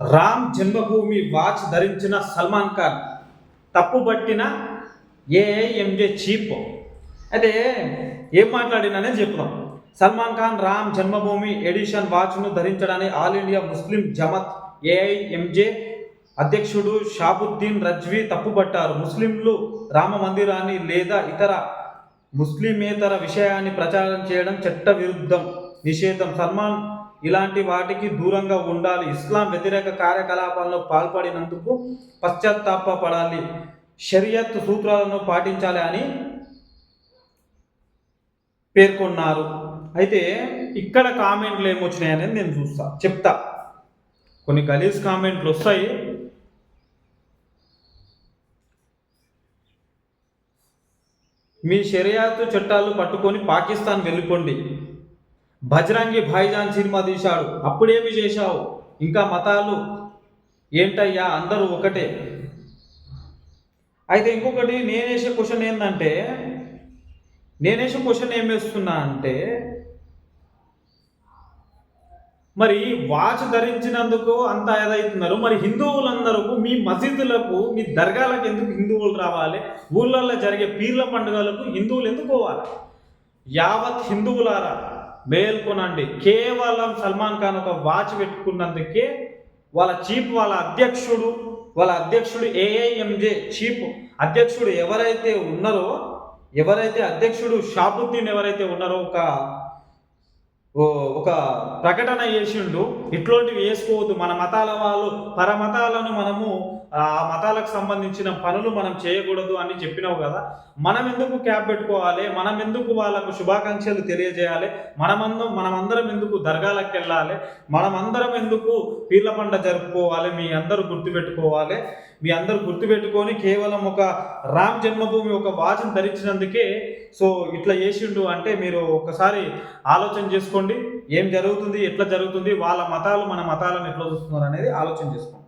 Ram Janmabhoomi watch ధరించిన సల్మాన్ ఖాన్. తప్పుబట్టిన AIMJ chief అయితే ఏం మాట్లాడిననే చెప్తాం సల్మాన్ ఖాన్ రామ్ జన్మభూమి ఎడిషన్ వాచ్ను ధరించడాన్ని all India Muslim Jamat AIMJ అధ్యక్షుడు షాబుద్దీన్ రజ్వీ తప్పుపట్టారు ముస్లింలు రామ మందిరాన్ని లేదా ఇతర ముస్లిమేతర విషయాన్ని ప్రచారం చేయడం చట్టవిరుద్ధం నిషేధం. సల్మాన్ ఇలాంటి వాటికి దూరంగా ఉండాలి. ఇస్లాం వ్యతిరేక కార్యకలాపాల్లో పాల్పడినందుకు పశ్చాత్తాపడాలి షరియత్ సూత్రాలను పాటించాలి అని పేర్కొన్నారు. అయితే ఇక్కడ కామెంట్లు ఏమొచ్చినాయనేది నేను చూస్తా చెప్తా. కొన్ని గలీజ్ కామెంట్లు వస్తాయి. మీ షరియాత్ చట్టాలు పట్టుకొని పాకిస్తాన్ వెళ్ళిపోండి. బజరంగి భాయిజాన్ సినిమా తీశాడు. అప్పుడేమి చేశావు? ఇంకా మతాలు ఏంటయ్యా? అందరూ ఒకటే. అయితే ఇంకొకటి నేనేసే క్వశ్చన్ ఏంటంటే నేనేసే క్వశ్చన్ ఏం వేస్తున్నా అంటే మరి వాచ్ ధరించినందుకు అంత ఏదైతున్నారు మరి హిందువులందరూ మీ మసీదులకు మీ దర్గాలకు ఎందుకు హిందువులు రావాలి? ఊళ్ళల్లో జరిగే పీర్ల పండుగలకు హిందువులు ఎందుకు పోవాలి? యావత్ హిందువులారా? మేల్కొనండి. కేవలం సల్మాన్ ఖాన్ ఒక వాచ్ పెట్టుకున్నందుకే వాళ్ళ చీఫ్ వాళ్ళ అధ్యక్షుడు వాళ్ళ అధ్యక్షుడు ఏఐఎంజే చీఫ్ అధ్యక్షుడు ఎవరైతే ఉన్నారో ఎవరైతే అధ్యక్షుడు షాబుద్దీన్ ఎవరైతే ఉన్నారో ఒక ఒక ప్రకటన చేసిండు. ఇట్లాంటివి వేసుకోవద్దు మన మతాల వాళ్ళు పరమతాలను మనము ఆ మతాలకు సంబంధించిన పనులు మనం చేయకూడదు అని చెప్పినావు కదా. మనం ఎందుకు క్యాప్ పెట్టుకోవాలి? మనం ఎందుకు వాళ్ళకు శుభాకాంక్షలు తెలియజేయాలి? మనమందరం మనమందరం ఎందుకు దర్గాలకు వెళ్ళాలి? మనమందరం ఎందుకు పీర్ల పండ జరుపుకోవాలి? మీ అందరూ గుర్తుపెట్టుకోవాలి. మీ అందరూ గుర్తుపెట్టుకొని కేవలం ఒక రామ్ జన్మభూమి ఒక వాచం ధరించినందుకే సో ఇట్లా చేసిండు అంటే మీరు ఒకసారి ఆలోచన చేసుకోండి ఏం జరుగుతుంది ఎట్లా జరుగుతుంది వాళ్ళ మతాలు మన మతాలను ఎట్లా చూస్తున్నారు అనేది ఆలోచన చేసుకోండి.